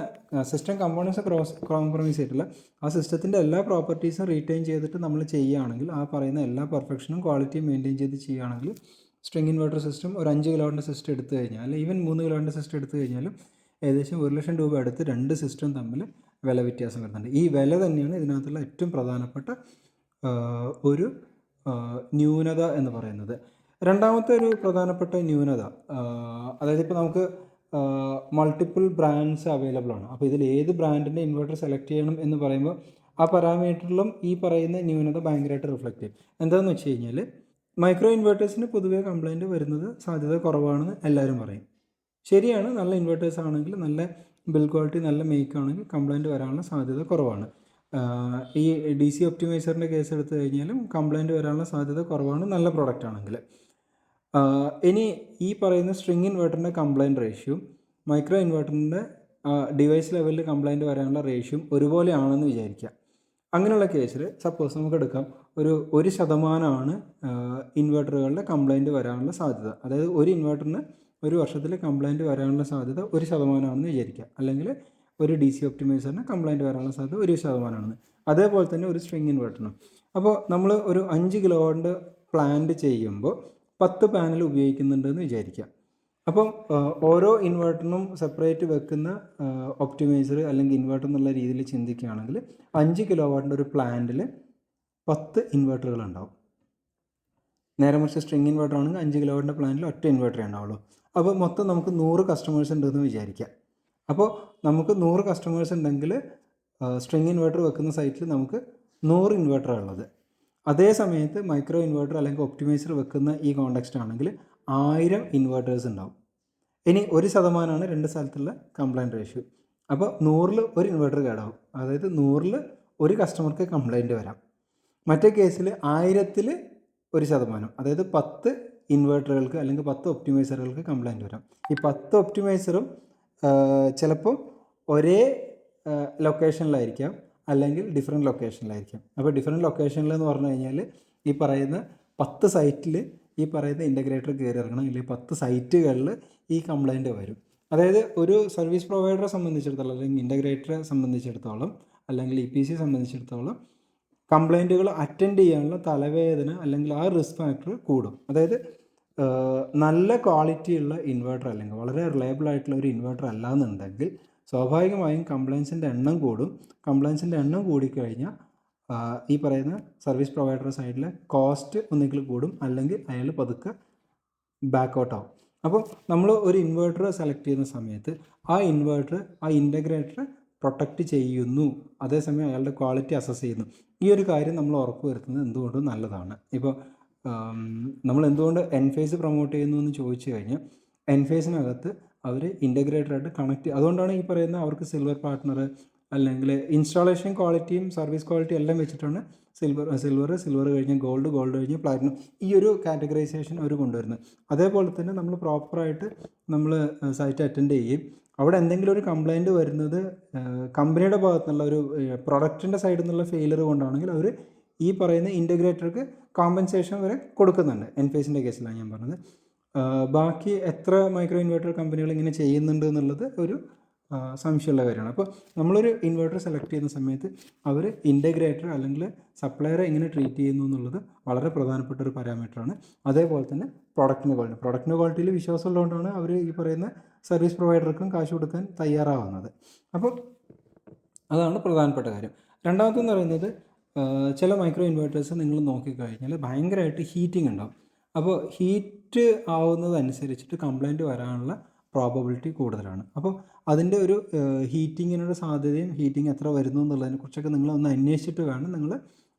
സിസ്റ്റം കമ്പോണൻസ് ക്രോസ് കോംപ്രമൈസ് ചെയ്തിട്ടില്ല. ആ സിസ്റ്റത്തിന്റെ എല്ലാ പ്രോപ്പർട്ടീസും റീറ്റെയിൻ ചെയ്തിട്ട് നമ്മൾ ചെയ്യുകയാണെങ്കിൽ ആ പറയുന്ന എല്ലാ പെർഫെക്ഷനും ക്വാളിറ്റിയും മെയിന്റെയിൻ ചെയ്ത് ചെയ്യുകയാണെങ്കിൽ സ്ട്രിങ് ഇൻവെർട്ടർ സിസ്റ്റം ഒരു അഞ്ച് കിലോന്റെ സിസ്റ്റം എടുത്തു കഴിഞ്ഞാൽ അല്ലെങ്കിൽ ഈവൻ മൂന്ന് കിലോന്റെ സിസ്റ്റം എടുത്തു കഴിഞ്ഞാലും ഏകദേശം ഒരു ലക്ഷം രൂപ എടുത്ത് രണ്ട് സിസ്റ്റം തമ്മിൽ വില വ്യത്യാസം വരുന്നുണ്ട്. ഈ വില തന്നെയാണ് ഇതിനകത്തുള്ള ഏറ്റവും പ്രധാനപ്പെട്ട ഒരു ന്യൂനത എന്ന് പറയുന്നത്. രണ്ടാമത്തെ ഒരു പ്രധാനപ്പെട്ട ന്യൂനത അതായത് ഇപ്പോൾ നമുക്ക് മൾട്ടിപ്പിൾ ബ്രാൻഡ്സ് അവൈലബിൾ ആണ്. അപ്പോൾ ഇതിൽ ഏത് ബ്രാൻഡിന്റെ ഇൻവെർട്ടർ സെലക്ട് ചെയ്യണം എന്ന് പറയുമ്പോൾ ആ പാരാമീറ്ററിലും ഈ പറയുന്ന ന്യൂനത ഭയങ്കരമായിട്ട് റിഫ്ലക്റ്റ് ചെയ്യും. എന്താണെന്ന് വെച്ച് കഴിഞ്ഞാൽ മൈക്രോ ഇൻവെർട്ടേഴ്സിന് പൊതുവേ കംപ്ലൈന്റ് വരുന്നത് സാധ്യത കുറവാണെന്ന് എല്ലാവരും പറയും. ശരിയാണ് നല്ല ഇൻവെർട്ടേഴ്സ് ആണെങ്കിൽ നല്ല ബിൽ ക്വാളിറ്റി നല്ല മേക്ക് ആണെങ്കിൽ കംപ്ലൈന്റ് വരാനുള്ള സാധ്യത കുറവാണ്. ഈ ഡി സി ഒപ്റ്റിമൈസറിന്റെ കേസ് എടുത്തു കഴിഞ്ഞാലും കംപ്ലൈന്റ് വരാനുള്ള സാധ്യത കുറവാണ്. നല്ല പ്രോഡക്റ്റ് ആണെങ്കിൽ ഇനി ഈ പറയുന്ന സ്ട്രിങ് ഇൻവെർട്ടറിന്റെ കംപ്ലൈന്റ് റേഷ്യോ മൈക്രോ ഇൻവെർട്ടറിന്റെ ഡിവൈസ് ലെവലിൽ കംപ്ലൈന്റ് വരാനുള്ള റേഷ്യൂ ഒരുപോലെ ആണെന്ന് വിചാരിക്കുക അങ്ങനെയുള്ള കേസിൽ സപ്പോസ് നമുക്ക് എടുക്കാം. ഒരു ഒരു ശതമാനമാണ് ഇൻവെർട്ടറുകളുടെ കംപ്ലൈന്റ് വരാനുള്ള സാധ്യത. അതായത് ഒരു ഇൻവെർട്ടറിന് ഒരു വർഷത്തിൽ കംപ്ലൈന്റ് വരാനുള്ള സാധ്യത ഒരു ശതമാനമാണെന്ന് വിചാരിക്കുക അല്ലെങ്കിൽ ഒരു ഡി സി ഒപ്റ്റിമൈസറിന് കംപ്ലൈന്റ് വരാനുള്ള സാധ്യത ഒരു ശതമാനമാണ്. അതേപോലെ തന്നെ ഒരു സ്ട്രിങ് ഇൻവെർട്ടറിനും അപ്പോൾ നമ്മൾ ഒരു അഞ്ച് കിലോ പ്ലാന്റ് ചെയ്യുമ്പോൾ പത്ത് പാനൽ ഉപയോഗിക്കുന്നുണ്ടെന്ന് വിചാരിക്കുക അപ്പം ഓരോ ഇൻവെർട്ടറിനും സെപ്പറേറ്റ് വെക്കുന്ന ഒപ്റ്റിമൈസർ അല്ലെങ്കിൽ ഇൻവെർട്ടർ എന്നുള്ള രീതിയിൽ ചിന്തിക്കുകയാണെങ്കിൽ അഞ്ച് കിലോ വാട്ടിന്റെ ഒരു പ്ലാന്റിൽ പത്ത് ഇൻവെർട്ടറുകൾ ഉണ്ടാവും. നേരെ മറിച്ച് സ്ട്രിങ് ഇൻവെർട്ടർ ആണെങ്കിൽ അഞ്ച് കിലോ വാട്ടിന്റെ പ്ലാന്റിൽ ഒറ്റ ഇൻവെർട്ടറേ ഉണ്ടാവുള്ളൂ. അപ്പോൾ മൊത്തം നമുക്ക് നൂറ് കസ്റ്റമേഴ്സ് ഉണ്ടെന്ന് വിചാരിക്കുക അപ്പോൾ നമുക്ക് നൂറ് കസ്റ്റമേഴ്സ് ഉണ്ടെങ്കിൽ സ്ട്രിങ് ഇൻവെർട്ടർ വെക്കുന്ന സൈറ്റിൽ നമുക്ക് നൂറ് ഇൻവെർട്ടറാണ് ഉള്ളത്. അതേ സമയത്ത് മൈക്രോ ഇൻവെർട്ടർ അല്ലെങ്കിൽ ഒപ്റ്റിമൈസർ വെക്കുന്ന ഈ കോണ്ടെക്സ്റ്റ് ആണെങ്കിൽ ആയിരം ഇൻവെർട്ടേഴ്സ് ഉണ്ടാവും. ഇനി ഒരു ശതമാനമാണ് രണ്ട് സ്ഥലത്തുള്ള കംപ്ലൈന്റ് റേഷ്യോ അപ്പോൾ നൂറിൽ ഒരു ഇൻവെർട്ടർ കേടാവും. അതായത് നൂറിൽ ഒരു കസ്റ്റമർക്ക് കംപ്ലൈന്റ് വരാം. മറ്റേ കേസിൽ ആയിരത്തിൽ ഒരു ശതമാനം. അതായത് പത്ത് ഇൻവെർട്ടറുകൾക്ക് അല്ലെങ്കിൽ പത്ത് ഒപ്റ്റിമൈസറുകൾക്ക് കംപ്ലൈന്റ് വരാം. ഈ പത്ത് ഒപ്റ്റിമൈസറും ചിലപ്പോൾ ഒരേ ലൊക്കേഷനിലായിരിക്കാം അല്ലെങ്കിൽ ഡിഫറെന്റ് ലൊക്കേഷനിലായിരിക്കാം അപ്പോൾ ഡിഫറെന്റ് ലൊക്കേഷനിൽ എന്ന് പറഞ്ഞു കഴിഞ്ഞാൽ ഈ പറയുന്ന പത്ത് സൈറ്റിൽ ഈ പറയുന്ന ഇന്റഗ്രേറ്റർ കയറി ഇറങ്ങണം അല്ലെങ്കിൽ പത്ത് സൈറ്റുകളിൽ ഈ കംപ്ലൈന്റ് വരും. അതായത് ഒരു സർവീസ് പ്രൊവൈഡറെ സംബന്ധിച്ചിടത്തോളം അല്ലെങ്കിൽ ഇന്റഗ്രേറ്ററെ സംബന്ധിച്ചിടത്തോളം അല്ലെങ്കിൽ ഇ പി സി സംബന്ധിച്ചിടത്തോളം കംപ്ലൈന്റുകൾ അറ്റൻഡ് ചെയ്യാനുള്ള തലവേദന അല്ലെങ്കിൽ ആ റിസ്ക് ഫാക്ടർ കൂടും. അതായത് നല്ല ക്വാളിറ്റിയുള്ള ഇൻവെർട്ടർ അല്ലെങ്കിൽ വളരെ റിലയബിൾ ആയിട്ടുള്ള ഒരു ഇൻവെർട്ടർ അല്ല എന്നുണ്ടെങ്കിൽ സ്വാഭാവികമായും കംപ്ലയിൻസിന്റെ എണ്ണം കൂടും. കംപ്ലയിൻസിന്റെ എണ്ണം കൂടിക്കഴിഞ്ഞാൽ ഈ പറയുന്ന സർവീസ് പ്രൊവൈഡർ സൈഡിൽ കോസ്റ്റ് ഒന്നെങ്കിൽ കൂടും അല്ലെങ്കിൽ അയാൾ പതുക്കെ ബാക്ക് ഔട്ട് ആവും. അപ്പോൾ നമ്മൾ ഒരു ഇൻവേർട്ടർ സെലക്ട് ചെയ്യുന്ന സമയത്ത് ആ ഇൻവേർട്ടർ ആ ഇന്റഗ്രേറ്റർ പ്രൊട്ടക്റ്റ് ചെയ്യുന്നു. അതേസമയം അയാളുടെ ക്വാളിറ്റി അസസ് ചെയ്യുന്നു. ഈ ഒരു കാര്യം നമ്മൾ ഉറപ്പ് വരുത്തുന്നത് എന്തുകൊണ്ടും നല്ലതാണ്. ഇപ്പോൾ നമ്മൾ എന്തുകൊണ്ട് എൻഫേസ് പ്രൊമോട്ട് ചെയ്യുന്നു എന്ന് ചോദിച്ചു കഴിഞ്ഞാൽ എൻഫേസിനകത്ത് അവർ ഇന്റഗ്രേറ്ററായിട്ട് കണക്ട് അതുകൊണ്ടാണ് ഈ പറയുന്നത് അവർക്ക് സിൽവർ പാർട്ട്ണർ അല്ലെങ്കിൽ ഇൻസ്റ്റാളേഷൻ ക്വാളിറ്റിയും സർവീസ് ക്വാളിറ്റിയും എല്ലാം വെച്ചിട്ടാണ് സിൽവർ സിൽവർ സിൽവർ കഴിഞ്ഞ് ഗോൾഡ് ഗോൾഡ് കഴിഞ്ഞ് പ്ലാറ്റിനം ഈ ഒരു കാറ്റഗറൈസേഷൻ അവർ കൊണ്ടുവരുന്നത്. അതേപോലെ തന്നെ നമ്മൾ പ്രോപ്പറായിട്ട് നമ്മൾ സൈറ്റ് അറ്റൻഡ് ചെയ്യും. അവിടെ എന്തെങ്കിലും ഒരു കംപ്ലൈന്റ് വരുന്നത് കമ്പനിയുടെ ഭാഗത്തു നിന്നുള്ള ഒരു പ്രൊഡക്റ്റിന്റെ സൈഡിൽ നിന്നുള്ള ഫെയിലർ കൊണ്ടാണെങ്കിൽ അവർ ഈ പറയുന്ന ഇന്റഗ്രേറ്റർക്ക് കോമ്പൻസേഷൻ വരെ കൊടുക്കുന്നുണ്ട്. എൻ ഫേസിന്റെ കേസിലാണ് ഞാൻ പറഞ്ഞത്. ബാക്കി എത്ര മൈക്രോ ഇൻവെർട്ടർ കമ്പനികൾ ഇങ്ങനെ ചെയ്യുന്നുണ്ട് എന്നുള്ളത് ഒരു സംശയമുള്ള കാര്യമാണ്. അപ്പോൾ നമ്മളൊരു ഇൻവെർട്ടർ സെലക്ട് ചെയ്യുന്ന സമയത്ത് അവർ ഇന്റഗ്രേറ്റർ അല്ലെങ്കിൽ സപ്ലയറെ എങ്ങനെ ട്രീറ്റ് ചെയ്യുന്നു എന്നുള്ളത് വളരെ പ്രധാനപ്പെട്ട ഒരു പാരാമീറ്ററാണ് അതേപോലെ തന്നെ പ്രൊഡക്റ്റിന്റെ ക്വാളിറ്റി പ്രൊഡക്റ്റിന്റെ ക്വാളിറ്റിയിൽ വിശ്വാസമുള്ളതുകൊണ്ടാണ് അവർ ഈ പറയുന്ന സർവീസ് പ്രൊവൈഡർക്കും കാശ് കൊടുക്കാൻ തയ്യാറാവുന്നത്. അപ്പോൾ അതാണ് പ്രധാനപ്പെട്ട കാര്യം. രണ്ടാമത്തെന്ന് പറയുന്നത് ചില മൈക്രോ ഇൻവേർട്ടേഴ്സ് നിങ്ങൾ നോക്കിക്കഴിഞ്ഞാൽ ഭയങ്കരമായിട്ട് ഹീറ്റിംഗ് ഉണ്ടാവും. അപ്പോൾ ഹീറ്റ് ആവുന്നതനുസരിച്ചിട്ട് കംപ്ലൈന്റ് വരാനുള്ള പ്രോബബിലിറ്റി കൂടുതലാണ്. അപ്പോൾ അതിന്റെ ഒരു ഹീറ്റിങ്ങിനൊരു സാധ്യതയും ഹീറ്റിംഗ് എത്ര വരുന്നു എന്നുള്ളതിനെ കുറിച്ചൊക്കെ നിങ്ങൾ ഒന്ന് അന്വേഷിച്ചിട്ട് വേണം നിങ്ങൾ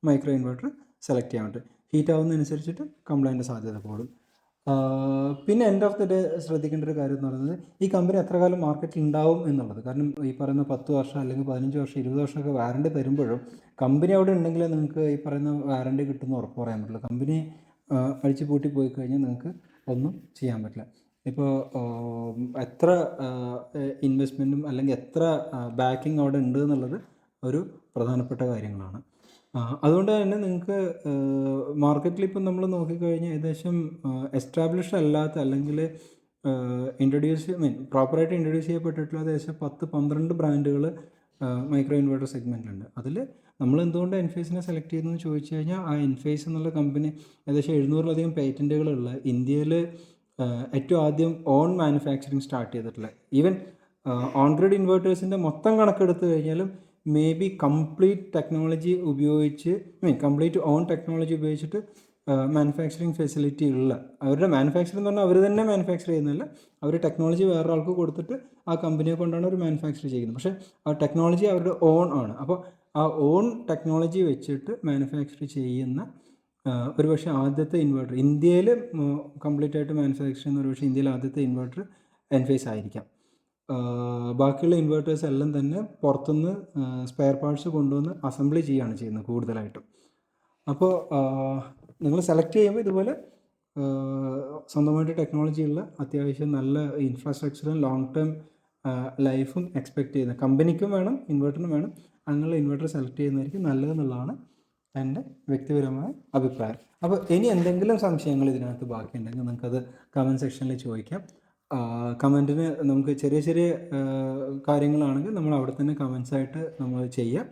മൈക്രോ ഇൻവെർട്ടർ സെലക്ട് ചെയ്യാൻ വേണ്ടി. ഹീറ്റ് ആവുന്നതനുസരിച്ചിട്ട് കംപ്ലൈന്റ് സാധ്യത കൂടും. പിന്നെ എൻഡ് ഓഫ് ദി ഡേ ശ്രദ്ധിക്കേണ്ട ഒരു കാര്യം എന്ന് പറയുന്നത് ഈ കമ്പനി എത്ര കാലം മാർക്കറ്റിൽ ഉണ്ടാവും എന്നുള്ളത്. കാരണം ഈ പറയുന്ന പത്ത് വർഷം അല്ലെങ്കിൽ പതിനഞ്ച് വർഷം ഇരുപത് വർഷമൊക്കെ വാറണ്ടി തരുമ്പോഴും കമ്പനി അവിടെ ഉണ്ടെങ്കിൽ നിങ്ങൾക്ക് ഈ പറയുന്ന വാറണ്ടി കിട്ടുമെന്ന് ഉറപ്പ് പറയാൻ പറ്റില്ല കമ്പനി അഴിച്ചു പൂട്ടി പോയി കഴിഞ്ഞാൽ നിങ്ങൾക്ക് ഒന്നും ചെയ്യാൻ പറ്റില്ല. ഇപ്പോൾ എത്ര ഇൻവെസ്റ്റ്മെന്റും അല്ലെങ്കിൽ എത്ര ബാക്കിംഗ് അവിടെ ഉണ്ട് എന്നുള്ളത് ഒരു പ്രധാനപ്പെട്ട കാര്യങ്ങളാണ്. അതുകൊണ്ട് തന്നെ നിങ്ങൾക്ക് മാർക്കറ്റിൽ ഇപ്പം നമ്മൾ നോക്കിക്കഴിഞ്ഞാൽ ഏകദേശം എസ്റ്റാബ്ലിഷ് അല്ലാത്ത അല്ലെങ്കിൽ ഇൻട്രൊഡ്യൂസ് മീൻ പ്രോപ്പറായിട്ട് ഇൻട്രൊഡ്യൂസ് ചെയ്യപ്പെട്ടിട്ടുള്ള ഏകദേശം പത്ത് പന്ത്രണ്ട് ബ്രാൻഡുകൾ മൈക്രോ ഇൻവേർട്ടർ സെഗ്മെന്റിലുണ്ട് അതിൽ നമ്മൾ എന്തുകൊണ്ട് എൻഫേസിനെ സെലക്ട് ചെയ്തെന്ന് ചോദിച്ചു കഴിഞ്ഞാൽ ആ എൻഫേസ് എന്നുള്ള കമ്പനി ഏകദേശം എഴുന്നൂറിലധികം പേറ്റന്റുകളുള്ള ഇന്ത്യയിൽ ഏറ്റവും ആദ്യം ഓൺ മാനുഫാക്ചറിങ് സ്റ്റാർട്ട് ചെയ്തിട്ടുള്ള ഈവൻ ഓൺ ഗ്രിഡ് ഇൻവേർട്ടേഴ്സിന്റെ മൊത്തം കണക്കെടുത്ത് കഴിഞ്ഞാലും മേ ബി കംപ്ലീറ്റ് ടെക്നോളജി ഉപയോഗിച്ച് മീൻ കംപ്ലീറ്റ് ഓൺ ടെക്നോളജി ഉപയോഗിച്ചിട്ട് മാനുഫാക്ചറിങ് ഫെസിലിറ്റി ഉള്ള. അവരുടെ മാനുഫാക്ചറിങ് എന്ന് പറഞ്ഞാൽ അവർ തന്നെ മാനുഫാക്ചർ ചെയ്യുന്നില്ല അവർ ടെക്നോളജി വേറൊരാൾക്ക് കൊടുത്തിട്ട് ആ കമ്പനിയെ കൊണ്ടാണ് അവർ മാനുഫാക്ചർ ചെയ്യുന്നത്. പക്ഷേ ആ ടെക്നോളജി അവരുടെ ഓൺ ആണ്. അപ്പോൾ ആ ഓൺ ടെക്നോളജി വെച്ചിട്ട് മാനുഫാക്ചർ ചെയ്യുന്ന ഒരു പക്ഷേ ആദ്യത്തെ ഇൻവെർട്ടർ ഇന്ത്യയിൽ കംപ്ലീറ്റ് ആയിട്ട് മാനുഫാക്ചർ ചെയ്യുന്ന ഒരു പക്ഷേ ഇന്ത്യയിൽ ആദ്യത്തെ ഇൻവെർട്ടർ എൻഫേസ് ആയിരിക്കാം. ബാക്കിയുള്ള ഇൻവെർട്ടേഴ്സ് എല്ലാം തന്നെ പുറത്തുനിന്ന് സ്പെയർ പാർട്സ് കൊണ്ടുവന്ന് അസംബ്ലി ചെയ്യുകയാണ് ചെയ്യുന്നത് കൂടുതലായിട്ടും. അപ്പോൾ നിങ്ങൾ സെലക്ട് ചെയ്യുമ്പോൾ ഇതുപോലെ സ്വന്തമായിട്ട് ടെക്നോളജി ഉള്ള അത്യാവശ്യം നല്ല ഇൻഫ്രാസ്ട്രക്ചറും ലോങ് ടേം ലൈഫും എക്സ്പെക്ട് ചെയ്യുന്ന കമ്പനിക്കും വേണം ഇൻവെർട്ടറിനും വേണം അങ്ങനെയുള്ള ഇൻവെർട്ടർ സെലക്ട് ചെയ്യുന്നതായിരിക്കും നല്ലതെന്നുള്ളതാണ് എന്റെ വ്യക്തിപരമായ അഭിപ്രായം. അപ്പോൾ ഇനി എന്തെങ്കിലും സംശയങ്ങൾ ഇതിനകത്ത് ബാക്കിയുണ്ടെങ്കിൽ നിങ്ങൾക്കത് കമന്റ് സെക്ഷനിൽ ചോദിക്കാം. കമന്റിന് നമുക്ക് ചെറിയ ചെറിയ കാര്യങ്ങളാണെങ്കിൽ നമ്മൾ അവിടെ തന്നെ കമൻസായിട്ട് നമ്മൾ ചെയ്യാം.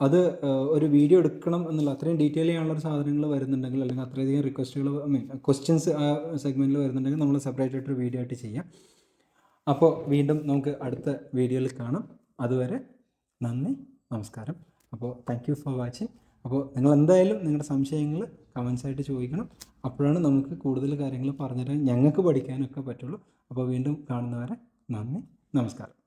അത് ഒരു വീഡിയോ എടുക്കണം എന്നുള്ള അത്രയും ഡീറ്റെയിൽ ചെയ്യാനുള്ള ഒരു സാധനങ്ങൾ വരുന്നുണ്ടെങ്കിൽ അല്ലെങ്കിൽ അത്രയധികം റിക്വസ്റ്റുകൾ ഐ മീൻ ക്വസ്റ്റ്യൻസ് ആ സെഗ്മെന്റിൽ വരുന്നുണ്ടെങ്കിൽ നമ്മൾ സെപ്പറേറ്റ് ആയിട്ടൊരു വീഡിയോ ആയിട്ട് ചെയ്യാം. അപ്പോൾ വീണ്ടും നമുക്ക് അടുത്ത വീഡിയോയിൽ കാണാം. അതുവരെ നന്ദി നമസ്കാരം. അപ്പോൾ താങ്ക് യു ഫോർ വാച്ചിങ് അപ്പോൾ നിങ്ങൾ എന്തായാലും നിങ്ങളുടെ സംശയങ്ങൾ കമൻസ് ആയിട്ട് ചോദിക്കണം. അപ്പോഴാണ് നമുക്ക് കൂടുതൽ കാര്യങ്ങൾ പറഞ്ഞുതരാൻ ഞങ്ങൾക്ക് പഠിക്കാനൊക്കെ പറ്റുള്ളൂ. അപ്പോൾ വീണ്ടും കാണുന്നവരെ നന്ദി നമസ്കാരം.